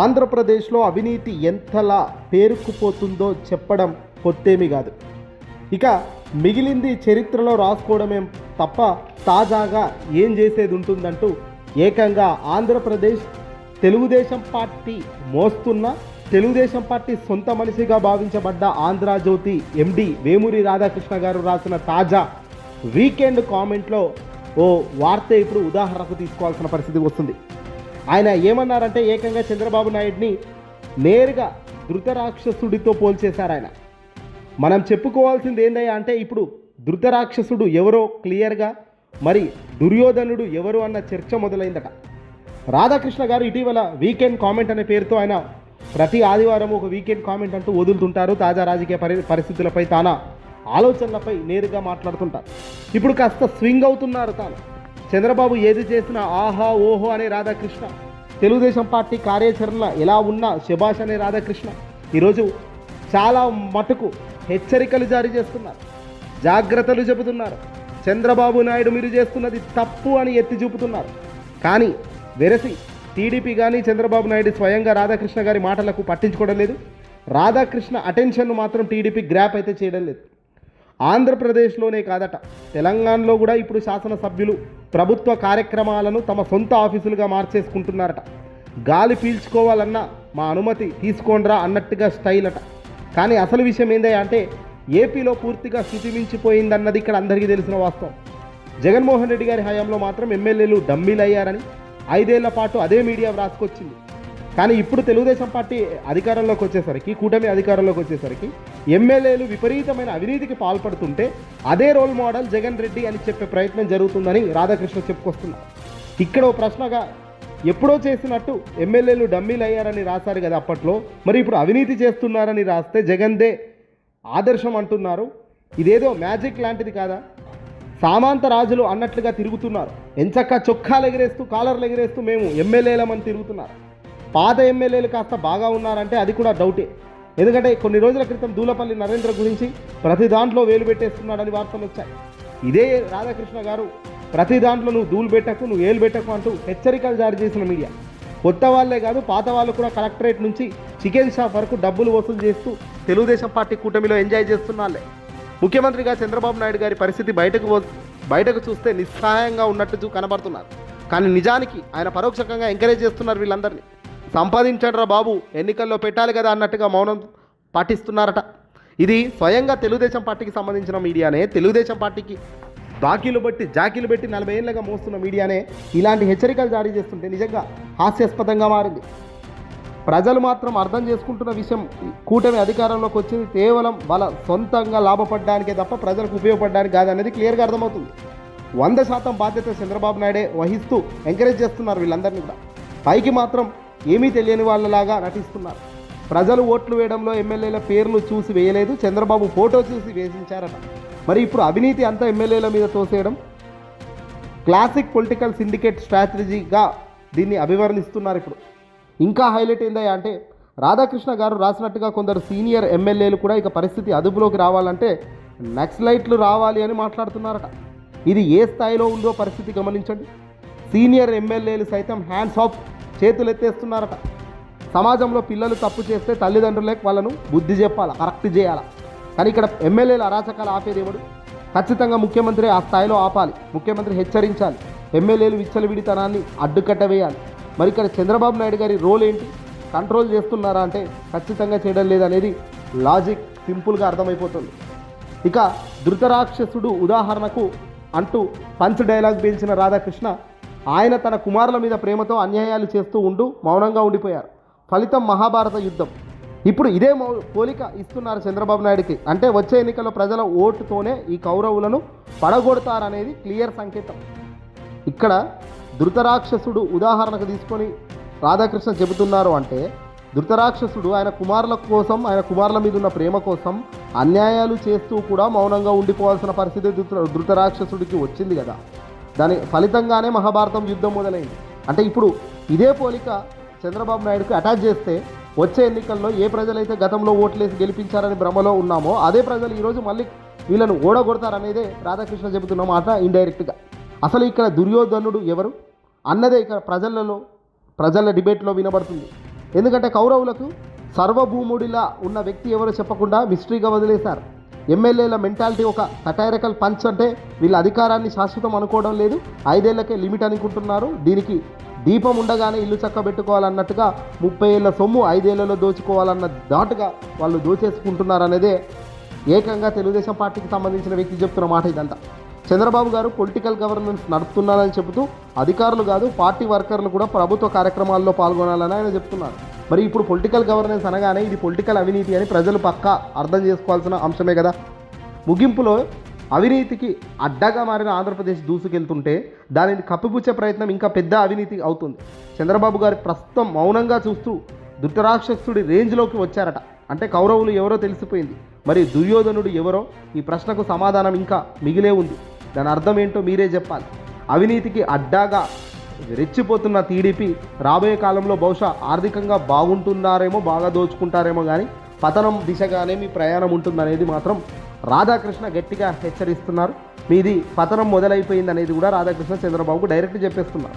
ఆంధ్రప్రదేశ్లో అవినీతి ఎంతలా పేరుకుపోతుందో చెప్పడం కొత్తేమీ కాదు. ఇక మిగిలింది చరిత్రలో రాసుకోవడమేం తప్ప తాజాగా ఏం చేసేది ఉంటుందంటూ ఏకంగా ఆంధ్రప్రదేశ్ తెలుగుదేశం పార్టీ మోస్తున్న తెలుగుదేశం పార్టీ సొంత మనిషిగా భావించబడ్డ ఆంధ్రజ్యోతి ఎండి వేమూరి రాధాకృష్ణ గారు రాసిన తాజా వీకెండ్ కామెంట్లో ఓ వార్త ఇప్పుడు ఉదాహరణకు తీసుకోవాల్సిన పరిస్థితి వస్తుంది. ఆయన ఏమన్నారంటే ఏకంగా చంద్రబాబు నాయుడిని నేరుగా ధృతరాక్షసుడితో పోల్చేశారు ఆయన. మనం చెప్పుకోవాల్సింది ఏందయ్యా అంటే ఇప్పుడు ధృతరాక్షసుడు ఎవరో క్లియర్గా మరి దుర్యోధనుడు ఎవరు అన్న చర్చ మొదలైందట. రాధాకృష్ణ గారు ఇటీవల వీకెండ్ కామెంట్ అనే పేరుతో ఆయన ప్రతి ఆదివారం ఒక వీకెండ్ కామెంట్ అంటూ వదులుతుంటారు. తాజా రాజకీయ పరి పరిస్థితులపై తాన ఆలోచనలపై నేరుగా మాట్లాడుతుంటారు. ఇప్పుడు కాస్త స్వింగ్ అవుతున్నారు తాను. చంద్రబాబు ఏది చేసినా ఆహా ఓహో అనే రాధాకృష్ణ. తెలుగుదేశం పార్టీ కార్యాచరణ ఎలా ఉన్నా శభాష్ అనే రాధాకృష్ణ. ఈరోజు చాలా మటుకు హెచ్చరికలు జారీ చేస్తున్నారు. జాగ్రత్తలు చెబుతున్నారు. చంద్రబాబు నాయుడు మీరు చేస్తున్నది తప్పు అని ఎత్తి చూపుతున్నారు. కానీ వెరసి టీడీపీ కానీ చంద్రబాబు నాయుడు స్వయంగా రాధాకృష్ణ గారి మాటలకు పట్టించుకోవడం లేదు. రాధాకృష్ణ అటెన్షన్ మాత్రం టీడీపీ గ్రాప్ అయితే చేయడం లేదు. ఆంధ్రప్రదేశ్లోనే కాదట. తెలంగాణలో కూడా ఇప్పుడు శాసనసభ్యులు ప్రభుత్వ కార్యక్రమాలను తమ సొంత ఆఫీసులుగా మార్చేసుకుంటున్నారట. గాలి పీల్చుకోవాలన్నా మా అనుమతి తీసుకోండ్రా అన్నట్టుగా స్టైల్ అట కానీ అసలు విషయం ఏందే అంటే ఏపీలో పూర్తిగా శుతిమించిపోయిందన్నది ఇక్కడ అందరికీ తెలిసిన వాస్తవం. జగన్మోహన్ రెడ్డి గారి హయాంలో మాత్రం ఎమ్మెల్యేలు డమ్మీలయ్యారని ఐదేళ్ళ పాటు అదే మీడియా వ్రాసుకొచ్చింది. కానీ ఇప్పుడు తెలుగుదేశం పార్టీ అధికారంలోకి వచ్చేసరికి కూటమి అధికారంలోకి వచ్చేసరికి ఎమ్మెల్యేలు విపరీతమైన అవినీతికి పాల్పడుతుంటే అదే రోల్ మోడల్ జగన్ రెడ్డి అని చెప్పే ప్రయత్నం జరుగుతుందని రాధాకృష్ణ చెప్పుకొస్తున్నారు ఇక్కడ ఓ ప్రశ్నగా ఎప్పుడో చేసినట్టు ఎమ్మెల్యేలు డమ్మీలు అయ్యారని రాశారు కదా అప్పట్లో మరి ఇప్పుడు అవినీతి చేస్తున్నారని రాస్తే జగన్దే ఆదర్శం అంటున్నారు. ఇదేదో మ్యాజిక్ లాంటిది కాదా? సామాంత రాజులు అన్నట్లుగా తిరుగుతున్నారు. ఎంచక్క చొక్కాలు ఎగిరేస్తూ కాలర్లు ఎగిరేస్తూ మేము ఎమ్మెల్యేలమని తిరుగుతున్నారు. పాత ఎమ్మెల్యేలు కాస్త బాగా ఉన్నారంటే అది కూడా డౌటే. ఎందుకంటే కొన్ని రోజుల క్రితం దూలపల్లి నరేంద్ర గురించి ప్రతి దాంట్లో వేలు పెట్టేస్తున్నాడని వార్తలు వచ్చాయి. ఇదే రాధాకృష్ణ గారు ప్రతి దాంట్లో నువ్వు దూలు పెట్టకు నువ్వు ఏలు పెట్టకు అంటూ హెచ్చరికలు జారీ చేసిన మీడియా. కొత్త వాళ్ళే కాదు పాత వాళ్ళు కూడా కలెక్టరేట్ నుంచి చికెన్ షాప్ వరకు డబ్బులు వసూలు చేస్తూ తెలుగుదేశం పార్టీ కూటమిలో ఎంజాయ్ చేస్తున్నాళ్ళే ముఖ్యమంత్రిగా చంద్రబాబు నాయుడు గారి పరిస్థితి బయటకు బయటకు చూస్తే నిస్సహాయంగా ఉన్నట్టు కనబడుతున్నారు. కానీ నిజానికి ఆయన పరోక్షకంగా ఎంకరేజ్ చేస్తున్నారు వీళ్ళందరినీ. సంపాదించండ్రా బాబు ఎన్నికల్లో పెట్టాలి కదా అన్నట్టుగా మౌనం పాటిస్తున్నారట. ఇది స్వయంగా తెలుగుదేశం పార్టీకి సంబంధించిన మీడియానే తెలుగుదేశం పార్టీకి బాకీలు బట్టి జాకీలు పెట్టి నలభై ఏళ్ళగా మోస్తున్న మీడియానే ఇలాంటి హెచ్చరికలు జారీ చేస్తుంటే నిజంగా హాస్యాస్పదంగా మారింది. ప్రజలు మాత్రం అర్థం చేసుకుంటున్న విషయం కూటమి అధికారంలోకి వచ్చింది కేవలం వాళ్ళ సొంతంగా లాభపడడానికే తప్ప ప్రజలకు ఉపయోగపడడానికి కాదనేది క్లియర్గా అర్థమవుతుంది. వంద శాతం బాధ్యత చంద్రబాబు నాయుడే వహిస్తూ ఎంకరేజ్ చేస్తున్నారు వీళ్ళందరినీ కూడా. పైకి మాత్రం ఏమీ తెలియని వాళ్ళలాగా నటిస్తున్నారు. ప్రజలు ఓట్లు వేయడంలో ఎమ్మెల్యేల పేర్లు చూసి వేయలేదు చంద్రబాబు ఫోటో చూసి వేసించారట. మరి ఇప్పుడు అవినీతి అంతా ఎమ్మెల్యేల మీద తోసేయడం? క్లాసిక్ పొలిటికల్ సిండికేట్ స్ట్రాటజీగా దీన్ని అభివర్ణిస్తున్నారు ఇప్పుడు. ఇంకా హైలైట్ ఏందయ్యా అంటే రాధాకృష్ణ గారు రాసినట్టుగా కొందరు సీనియర్ ఎమ్మెల్యేలు కూడా ఇక పరిస్థితి అదుపులోకి రావాలంటే నక్సలైట్లు రావాలి అని మాట్లాడుతున్నారట. ఇది ఏ స్థాయిలో ఉందో పరిస్థితి గమనించండి. సీనియర్ ఎమ్మెల్యేలు సైతం హ్యాండ్స్ ఆఫ్ చేతులు ఎత్తేస్తున్నారట సమాజంలో పిల్లలు తప్పు చేస్తే తల్లిదండ్రులే వాళ్ళను బుద్ధి చెప్పాలా కరెక్ట్ చేయాలా? కానీ ఇక్కడ ఎమ్మెల్యేలు అరాచకాలు ఆపేది ఎవడు ఖచ్చితంగా ముఖ్యమంత్రి ఆ స్థాయిలో ఆపాలి ముఖ్యమంత్రి హెచ్చరించాలి ఎమ్మెల్యేలు విచ్చలవిడితనాన్ని అడ్డుకట్ట వేయాలి. మరి ఇక్కడ చంద్రబాబు నాయుడు గారి రోల్ ఏంటి? కంట్రోల్ చేస్తున్నారా అంటే ఖచ్చితంగా చేయడం లేదనేది లాజిక్ సింపుల్గా అర్థమైపోతుంది. ఇక ధృతరాక్షసుడు ఉదాహరణకు అంటూ పంచ్ డైలాగ్ పేల్చిన రాధాకృష్ణ ఆయన తన కుమారుల మీద ప్రేమతో అన్యాయాలు చేస్తూ ఉంటూ మౌనంగా ఉండిపోయారు. ఫలితం మహాభారత యుద్ధం. ఇప్పుడు ఇదే మౌ పోలిక ఇస్తున్నారు చంద్రబాబు నాయుడికి. అంటే వచ్చే ఎన్నికల్లో ప్రజల ఓటుతోనే ఈ కౌరవులను పడగొడతారనేది క్లియర్ సంకేతం. ఇక్కడ ధృతరాక్షసుడు ఉదాహరణకు తీసుకొని రాధాకృష్ణ చెబుతున్నారు అంటే ధృతరాక్షసుడు ఆయన కుమారుల కోసం ఆయన కుమారుల మీద ఉన్న ప్రేమ కోసం అన్యాయాలు చేస్తూ కూడా మౌనంగా ఉండిపోవాల్సిన పరిస్థితి ధృత ధృతరాక్షసుడికి వచ్చింది కదా. దాని ఫలితంగానే మహాభారతం యుద్ధం మొదలైంది. అంటే ఇప్పుడు ఇదే పోలిక చంద్రబాబు నాయుడుకు అటాచ్ చేస్తే వచ్చే ఎన్నికల్లో ఏ ప్రజలైతే గతంలో ఓట్లేసి గెలిపించారని భ్రమలో ఉన్నామో అదే ప్రజలు ఈరోజు మళ్ళీ వీళ్ళను ఓడగొడతారనేదే రాధాకృష్ణ చెబుతున్న మాట ఇండైరెక్ట్గా అసలు ఇక్కడ దుర్యోధనుడు ఎవరు? అన్నదే ఇక్కడ ప్రజలలో ప్రజల డిబేట్లో వినబడుతుంది. ఎందుకంటే కౌరవులకు సర్వభూముడిలా ఉన్న వ్యక్తి ఎవరో చెప్పకుండా మిస్టరీగా వదిలేశారు. ఎమ్మెల్యేల మెంటాలిటీ ఒక సటైరకల్ పంచ్ అంటే వీళ్ళ అధికారాన్ని శాశ్వతం అనుకోవడం లేదు. ఐదేళ్ళకే లిమిట్ అనుకుంటున్నారు. దీనికి దీపం ఉండగానే ఇల్లు చక్కబెట్టుకోవాలన్నట్టుగా ముప్పై ఏళ్ళ సొమ్ము ఐదేళ్ళలో దోచుకోవాలన్న దాటుగా వాళ్ళు దోచేసుకుంటున్నారు అనేదే ఏకంగా తెలుగుదేశం పార్టీకి సంబంధించిన వ్యక్తి చెప్తున్న మాట ఇదంతా. చంద్రబాబు గారు పొలిటికల్ గవర్నెన్స్ నడుపుతున్నారని చెబుతూ అధికారులు కాదు పార్టీ వర్కర్లు కూడా ప్రభుత్వ కార్యక్రమాల్లో పాల్గొనాలని ఆయన చెప్తున్నారు. మరి ఇప్పుడు పొలిటికల్ గవర్నెన్స్ అనగానే ఇది పొలిటికల్ అవినీతి అని ప్రజలు పక్కా అర్థం చేసుకోవాల్సిన అంశమే కదా? ముగింపులో అవినీతికి అడ్డగా మారిన ఆంధ్రప్రదేశ్ దూసుకెళ్తుంటే దానిని కప్పిపుచ్చే ప్రయత్నం ఇంకా పెద్ద అవినీతి అవుతుంది. చంద్రబాబు గారి ప్రస్తుతం మౌనంగా చూస్తూ దుట్టరాక్షసుడి రేంజ్లోకి వచ్చారట. అంటే కౌరవులు ఎవరో తెలిసిపోయింది. మరి దుర్యోధనుడు ఎవరో? ఈ ప్రశ్నకు సమాధానం ఇంకా మిగిలే ఉంది. దాని అర్థం ఏంటో మీరే చెప్పాలి. అవినీతికి అడ్డాగా రెచ్చిపోతున్న టీడీపీ రాబోయే కాలంలో బహుశా ఆర్థికంగా బాగుంటున్నారేమో బాగా దోచుకుంటారేమో కానీ పతనం దిశగానే మీ ప్రయాణం ఉంటుందనేది మాత్రం రాధాకృష్ణ గట్టిగా హెచ్చరిస్తున్నారు. మీది పతనం మొదలైపోయింది అనేది కూడా రాధాకృష్ణ చంద్రబాబుకు డైరెక్ట్ చెప్పేస్తున్నారు.